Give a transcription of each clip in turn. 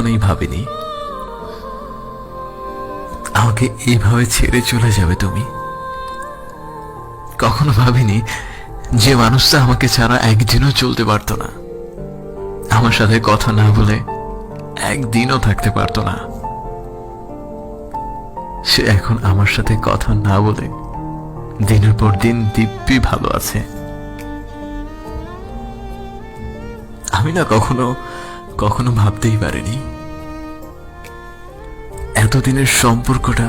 কখনোই ভাবিনি। আমাকে এইভাবে ছেড়ে চলে যাবে তুমি? কখনো ভাবিনি যে মানুষটা আমাকে ছাড়া একদিনও চলতে পারতো না। আমার সাথে কথা না বলে একদিনও থাকতে পারতো না। সে এখন আমার সাথে কথা না বলে দিনের পর দিন দিব্যি ভালো আছে। আমি না কখনো কখনো ভাবতেই পারিনি। এতদিনের সম্পর্কটা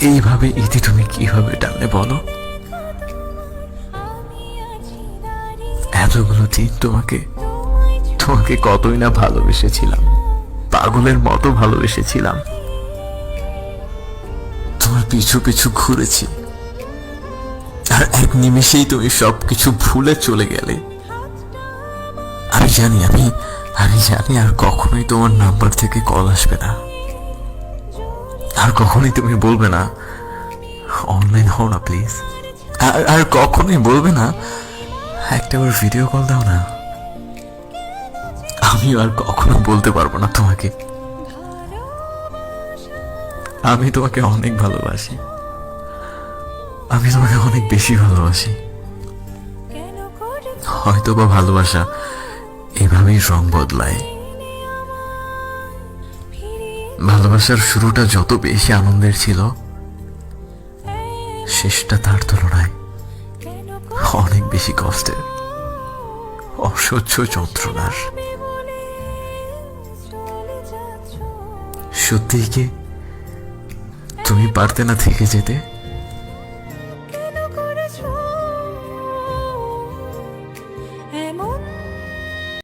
এইভাবে ইতি তুমি কীভাবে টানলে বলো? এতগুলো দিন তোমাকে তোমাকে কতই না ভালোবেসেছিলাম, পাগলের মতো ভালোবেসেছিলাম। তোমার পিছু পিছু ঘুরেছি, আর এক নিমিষেই তুমি সবকিছু ভুলে চলে গেলে। আমি জানি, আমি জানি আর কখনোই তোমার নাম্বার থেকে কল আসবে না। আর কখনোই তুমি বলবে না অনলাইন হও না প্লিজ আর আর কখনোই বলবে না, একটা বার ভিডিও কল দাও না। আমি আর কখনো বলতে পারব না তোমাকে। আমি তোমাকে অনেক ভালোবাসি। আমি তোমাকে অনেক বেশি ভালোবাসি। হয়তো বা ভালোবাসা এভাবেই রং বদলায়। ভালোবাসার শুরুটা যত বেশি আনন্দের ছিল, শেষটা তার তুলনায় অনেক বেশি কষ্টের। অসহ্য যন্ত্রণার। সত্যিই কি তুমি পারতে না থেকে যেতে?